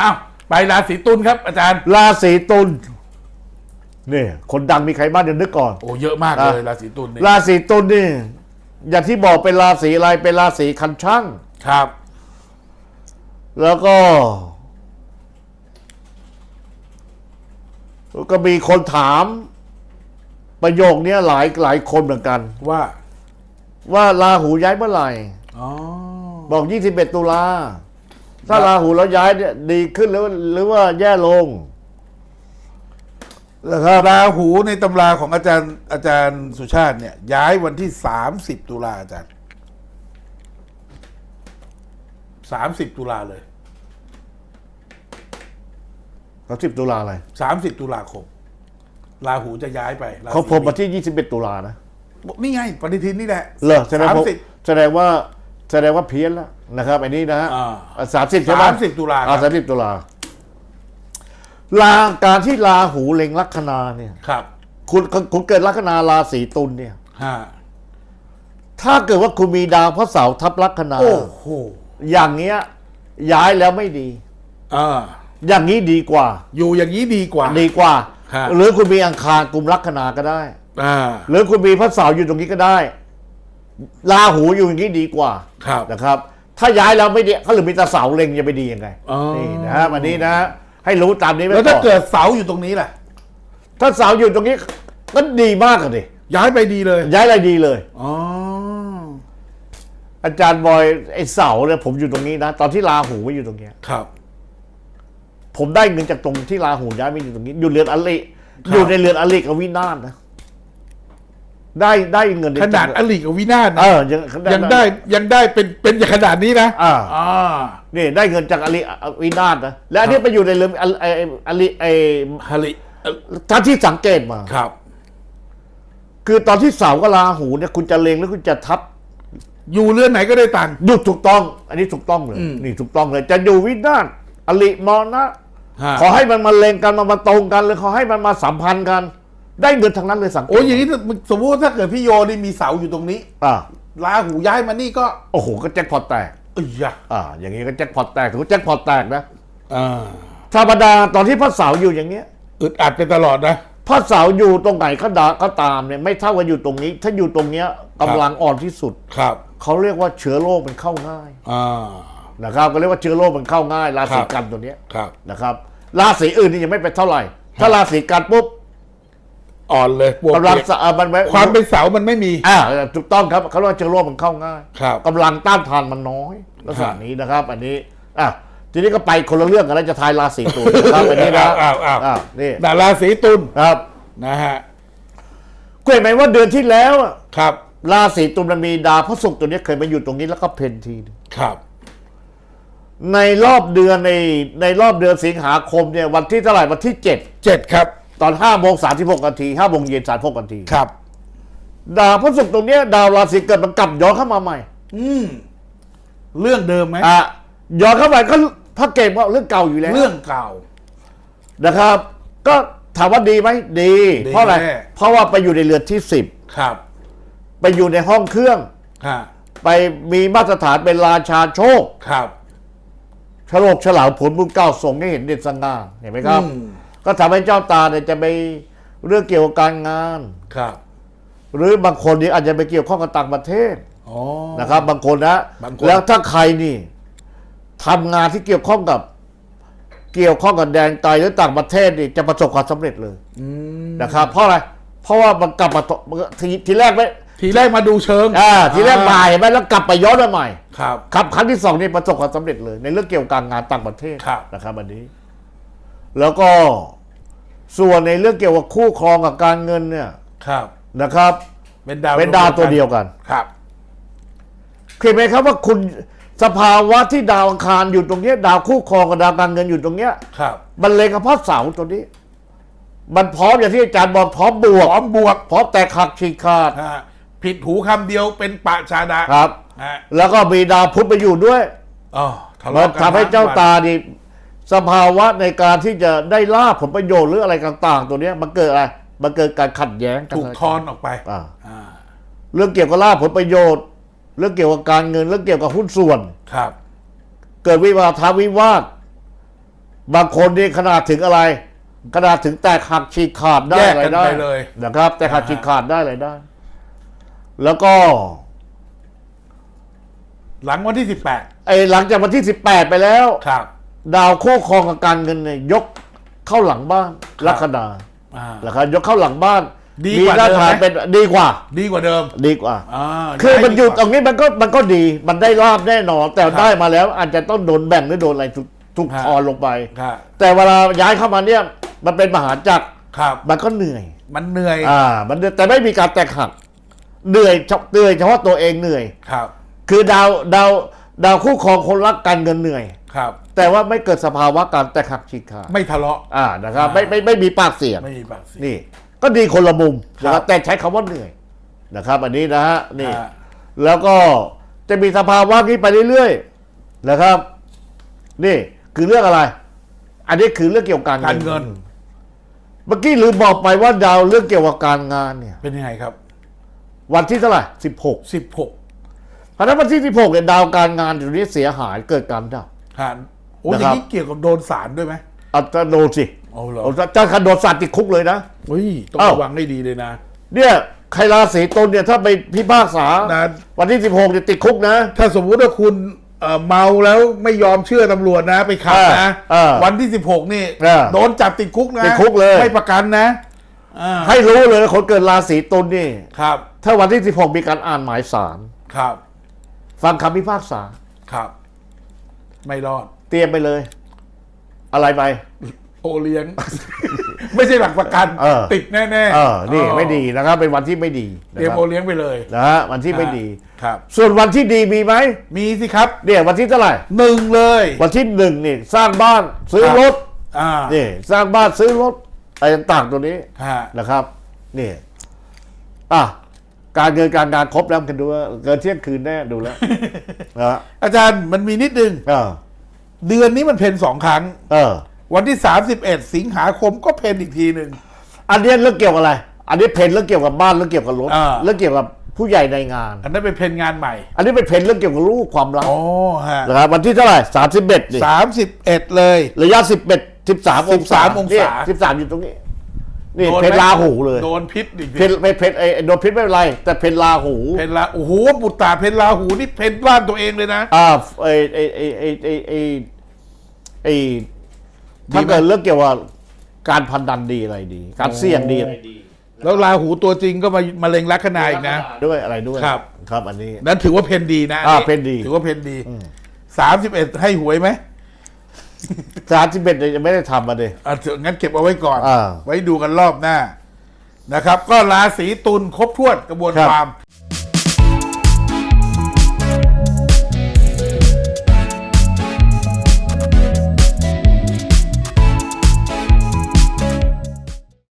อ้าวไปราศีตุลครับอาจารย์ ราศีตุลนี่คนดังมีใครบ้างเดี๋ยวนึกก่อน โอ้เยอะมากเลยราศีตุลนี่ราศีตุลนี่ อย่างที่บอกเป็นราศีอะไรเป็นราศีคันช่าง ครับ แล้วก็ ก็มีคนถาม ประโยคเนี้ยหลายหลายคนเหมือนกัน ว่าว่าราหูย้ายเมื่อไหร่ อ๋อ บอก 21 ตุลา ถ้าราหูแล้วย้ายเนี่ยดีขึ้นหรือหรือว่าแย่ลงนะครับราหูในตำราของอาจารย์อาจารย์สุชาติเนี่ย ย้ายวันที่สามสิบตุลาอาจารย์สามสิบตุลาเลยเขาสิบตุลาอะไรสามสิบตุลาคมราหูจะย้ายไปรศีเขาพบมาที่21ตุลานะนี่ไงปฏิทินนี่แหละเหรอแสดงสามว่าสิบแสดงว่า แสดงว่าเพี้ยนแล้วนะครับอันนี้นะอ่า สามสิบใช่ไหม30ตุลาครับอ่าสามสิบตุลาลาการที่ราหูเล็งลัคนาเนี่ย ครับคุณคุณคุณเกิดลัคนาราศีตุลเนี่ย ฮะถ้าเกิดว่าคุณมีดาวพระเสาร์ทับลัคนา โอ้โหอย่างเงี้ย ย้ายแล้วไม่ดี อ่าอย่างนี้ดีกว่า อยู่อย่างนี้ดีกว่า ดีกว่า ฮะ หรือคุณมีอังคารกลุ่มลัคนาก็ได้ อ่า หรือคุณมีพระเสาร์อยู่ตรงนี้ก็ได้ ราหูอยู่อย่างนี้ดีกว่าครับนะครับ ถ้าย้ายแล้วไม่ดีเขาหรือมีแตาเสาเล็งจะไปดียังไงอ๋อ นี่นะวันนี้นะ ให้รู้ตามนี้ไว้แล้วถ้าก่อนเกิดเสาอยู่ตรงนี้ล่ะ ถ้าเสาอยู่ตรงนี้ก็ดีมากอะดิย้ายไปดีเลย ย้ายอะไรดีเลย อ๋อ อาจารย์บอยไอ้เสาเนี่ยผมอยู่ตรงนี้นะ ตอนที่ราหูไม่อยู่ตรงเนี้ย ครับ ผมได้เงินจากตรงที่ราหูย้ายไม่อยู่ตรงนี้ อยู่เรือนอลิครับอยู่ในเรือนอลิกับวินาศนะ ได้ได้เงินขนาดอลิกับวินาศเอนะอยังยังได้ยังได้เป็นเป็นอย่างขนาดนี้นะอ่าอ่านี่ได้เงินจากอลิวินาศนะและอันนี้ไปอยู่ในเรือนอลิไอ้อลิไอ้ฮาริเอ่อท่านที่สังเกตมาครับ คือตอนที่เสากับราหูเนี่ยคุณจะเลงหรือคุณจะทับ อยู่เรือนไหนก็ได้ตังค์ดูถูกต้อง อันนี้ถูกต้องเลยอืมนี่ถูกต้องเลย จะอยู่วินาศอลิมอนะฮะขอให้มันมาเลงกันมามาตรงกันเลยขอให้มันมาสัมพันธ์กัน ได้เงินทั้งนั้นเลยสังเกตโอ้ยอย่างนี้ถ้าสมมติว่าถ้าเกิดพี่โยนี่มีเสาอยู่ตรงนี้อ่าราหูย้ายมานี่ก็ โอ้โหก็แจ็คพอตแตกเอ้ยยะอ่า อย่างนี้ก็แจ็คพอตแตกถือว่าแจ็คพอตแตกนะอ่าธรรมดาตอนที่พระเสาร์อยู่อย่างเงี้ยอึดอัดไปตลอดนะพระเสาร์อยู่ตรงไหนก็ดาก็ตามเนี่ยไม่เท่ากับอยู่ตรงนี้ ถ้าอยู่ตรงเนี้ยกำลังอ่อนที่สุดครับเขาเรียกว่าเชื้อโรคมันเข้าง่ายอ่านะครับก็เรียกว่าเชื้อโรคมันเข้าง่ายราศีครับกันตัวเนี้ยครับนะครับราศีอื่นนี่ยังไม่เป็นเท่าไหร่ ถ้าราศีกันปุ๊บ อ่อนเลยบวกกำลังเปียกสะเอ่อมันไว้ความเป็นเสามันไม่มี อ่าถูกต้องครับเขาเรียกว่าเชื้อโรคมันเข้าง่ายครับกำลังต้านทานมันน้อยลักษณะนี้นะครับ อันนี้อะทีนี้ก็ไปคนละเรื่องกันแล้วจะทายราศีตุลนะครับอันนี้นะอ้าวอ้าวอ้าว นี่ดาราศีตุลครับนะฮะเห็นไหมว่าเดือนที่แล้วอะครับราศีตุลมันมีดาวพระศุกร์ตัวนี้เคยมาอยู่ตรงนี้แล้วก็เพนทีนึงครับ ในรอบเดือนในในรอบเดือนสิงหาคมเนี่ยวันที่เท่าไหร่วันที่7เจ็ดครับ ตอน5โมง36นาที5โมงเย็น36นาทีครับ ดาวพระศุกร์ตรงเนี้ยดาวราศีเกิดมันกลับย้อนเข้ามาใหม่ อืมเรื่องเดิมไหมอะย้อนเข้าไปก็พระเกมว่าเรื่องเก่าอยู่แล้วเรื่องเก่านะครับ ก็ถามว่าดีไหมดี ดีเพราะอะไร แน่ เพราะว่าไปอยู่ในเรือนที่ครับ10ไปอยู่ในห้องเครื่อง ฮะไปมีมาตรฐานเป็นราชาโชคครับ ฉลกฉลาวผลบุญเก้าส่งให้เห็นเด่นสง่าเห็นไหมครับ อืม ก็ทำให้เจ้าตาเนี่ยจะไปเรื่องเกี่ยวกับการงานครับ หรือบางคนนี่อาจจะไปเกี่ยวข้องกับต่างประเทศอ๋อนะครับ บางคนนะบางคนแล้วถ้าใครนี่ทำงานที่เกี่ยวข้องกับเกี่ยวข้องกับแดนไกลหรือต่างประเทศนี่จะประสบความสำเร็จเลยอืมนะครับ เพราะอะไร เพราะว่ามันกลับมาทีทีแรกไม่ทีแรกมาดูเชิงอ่าทีแรกมาเห็นไหมแล้วกลับไปย้อนมาใหม่ครับครับครั้งที่สองนี่ประสบความสำเร็จเลย ในเรื่องเกี่ยวกับการงานต่างประเทศครับนะครับอันนี้ แล้วก็ ส่วนในเรื่องเกี่ยวกับคู่ครองกับการเงินเนี่ยครับ นะครับ เป็นดาวเป็นดาวตัวเดียวกันครับเห็นไหมครับว่าคุณสภาวะที่ดาวอังคารอยู่ตรงเนี้ยดาวคู่ครองกับดาวการเงินอยู่ตรงเนี้ยครับ มันเลยกับพ่อเสาตัวนี้ มันพร้อมอย่างที่อาจารย์บอกพร้อมบวกพร้อมบวกพร้อมแตกหักฉีกขาดฮะผิดหูคำเดียวเป็นปะชาดาครับ ฮะแล้วก็มีดาวพุธไปอยู่ด้วยอ๋อทะมันเลาะกันทำให้เจ้าทั้งวันตาดี สภาวะในการที่จะได้ลาบผลประโยชน์หรืออะไรต่าง ๆ ตัวเนี้ยมันเกิดอะไรมันเกิดการขัดแย้งกันถูกทอนออกไปอ่าอ่าเรื่องเกี่ยวกับลาบผลประโยชน์ เรื่องเกี่ยวกับการเงิน เรื่องเกี่ยวกับหุ้นส่วน ครับ เกิดวิวาทะวิวาทบางคนนี่ขนาดถึงอะไรขนาดถึงแตกหักฉีกขาดได้แยกอะไรกันได้ไปเลย นะครับ แตกหักอ่าฮะฉีกขาดได้อะไรได้ แล้วก็ หลังวันที่สิบแปดไอ้หลังจากวันที่สิบแปดไปแล้ว ครับ ดาวคู่ครองกับการเงินเนี่ยยกเข้าหลังบ้านครับลัคนาอ่านะครับยกเข้าหลังบ้านดีมีกว่าหน้าเดิมฐานไหมเป็นดีกว่า ดีกว่าเดิมดีกว่า อ่าคือมันอยู่ตตรงนี้มันก็มันก็ดีมันได้ลาบแน่นอน แต่ครับได้มาแล้วอาจจะต้องโดนแบ่งหรือโดนอะไรทุกทุกครับทอนลงไป ครับแต่เวลาย้ายเข้ามาเนี่ยมันเป็นมหาจักรครับ มันก็เหนื่อย มันเหนื่อยอ่า มันเหนื่อยแต่ไม่มีการแตกหักเหนื่อยเฉเหนื่อยเฉพาะตัวเองเหนื่อย ครับ คือดาวดาว ดาวคู่ครองคนรักการเงินเหนื่อย ครับ แต่ว่าไม่เกิดสภาวะการแตกหักฉีกขาดไม่ทะเลาะ อ่านะครับอ่าไม่ไม่ไม่มีปากเสียง ไม่มีปากเสียง นี่ ก็ดีคนละมุมนะคครัรับบแต่ใช้คำว่าเหนื่อยนะครับ อันนี้นะฮะนี่อ่าแล้วก็จะมีสภาวะนี้ไปเรื่อยๆนะครับ นี่คือเรื่องอะไร อันนี้คือเรื่องเกี่ยวกับการการเงินเมื่อกี้ลืมบอกไปว่าดาวเรื่องเกี่ยวกับการงานเนี่ย เป็นยังไงครับวันที่เท่าไหร่สิบหก สิบหกเพราะฉะนั้นวันที่สิบหกเนี่ยดาวการงานอยู่นี้เสียหายเกิดการดับฮะโอ้ยนะอครัย่าบงนี้เกี่ยวกับโดนสารด้วยไหมเอาจะโดนสิโอ้เหรอเอาจะจะคันโดนสัตว์ติดคุกเลยนะเฮ้ยต้องเอ้าระวังให้ดีเลยนะ เนี่ยใครราศีตุลเนี่ยถ้าไปพิพากษานะวันที่สิบหกเนี่ยติดคุกนะ ถ้าสมมุติว่าคุณเอ่อเมาแล้วไม่ยอมเชื่อตำรวจนะไปขับนะเออวันที่สิบหกนี่เออโดนจับติดคุกนะติดคุกเลยไม่ประกันนะอ่าให้รู้เลยนะคนเกิดราศีตุลนี่ครับ ถ้าวันที่สิบหกมีการอ่านหมายสารครับ ฟังคำพิพากษา ครับ ไม่รอด เตรียมไปเลย อะไรไป โอเลี้ยง ไม่ใช่หลักประกัน เออ ติดแน่ๆเออ นี่อ๋อไม่ดีนะครับ เป็นวันที่ไม่ดีเตรียมนะคโอรับเลี้ยงไปเลยนะฮะวันที่ไม่ดี ครับ ส่วนวันที่ดีมีไหมมีสิครับเนี่ยวันที่เท่าไหร่ หนึ่งเลยวันที่หนึ่งนี่สร้างบ้านซื้อครับรถอ่านี่สร้างบ้านซื้อรถอะไรต่างๆตัวนี้ฮะนะครับนี่อะ การเงินการงานครบแล้วกันดูว่าเกินเที่ยงคืนแน่ดูแล้วนะฮะอาจารย์มันมีนิดนึงเออเดือนนี้มันเพนสองครั้ง เออ วันที่ 31 สิงหาคมก็เพนอีกทีหนึ่ง อันเนี้ยเรื่องเกี่ยวกับอะไร อันนี้เพนเรื่องเกี่ยวกับบ้านเรื่องเกี่ยวกับรถอ่าเรื่องเกี่ยวกับผู้ใหญ่ในงาน อันนั้นเป็นเพนงานใหม่อันนี้เป็นเพนเรื่องเกี่ยวกับลูกความรักอ๋อฮะนะครับวันที่เท่าไหร่สามสิบเอ็ดนี่สามสิบเอ็ดเลย ระยะสิบเอ็ดสิบสามองศา13องศาสิบสามอยู่ตรงนี้ นี่โดนไหมเพนลาหูเลยโดนพิษดิเพนไม่เพนไอไอ้โดนพิษไม่เป็นไร แต่เพนลาหูเพนลาโอ้โหบุตรตาเพนลาหูนี่เพนบ้านตัวเองเลยนะ อ่าไอไอไอไอไอไอไอถ้าดีไหมเกิดเรื่องเกี่ยวกับการพันดันดีอะไรดี การเสี่ยงดีอะไรดี แล้วลาหูตัวจริงก็มามาเล็งลัคนาอีกนะ ด้วยอะไรด้วยครับ ครับอันนี้ นั้นถือว่าเพนดีนะอ่าเพนดี ถือว่าเพนดีสามสิบเอ็ดให้หวยไหม สามสิบเอ็ดยังไม่ได้ทำมาเลย อะเถอะงั้นเก็บเอาไว้ก่อน อ่าไว้ดูกันรอบหน้า นะครับ ก็ราศีตุลครบถ้วนกระบวนครับ ความ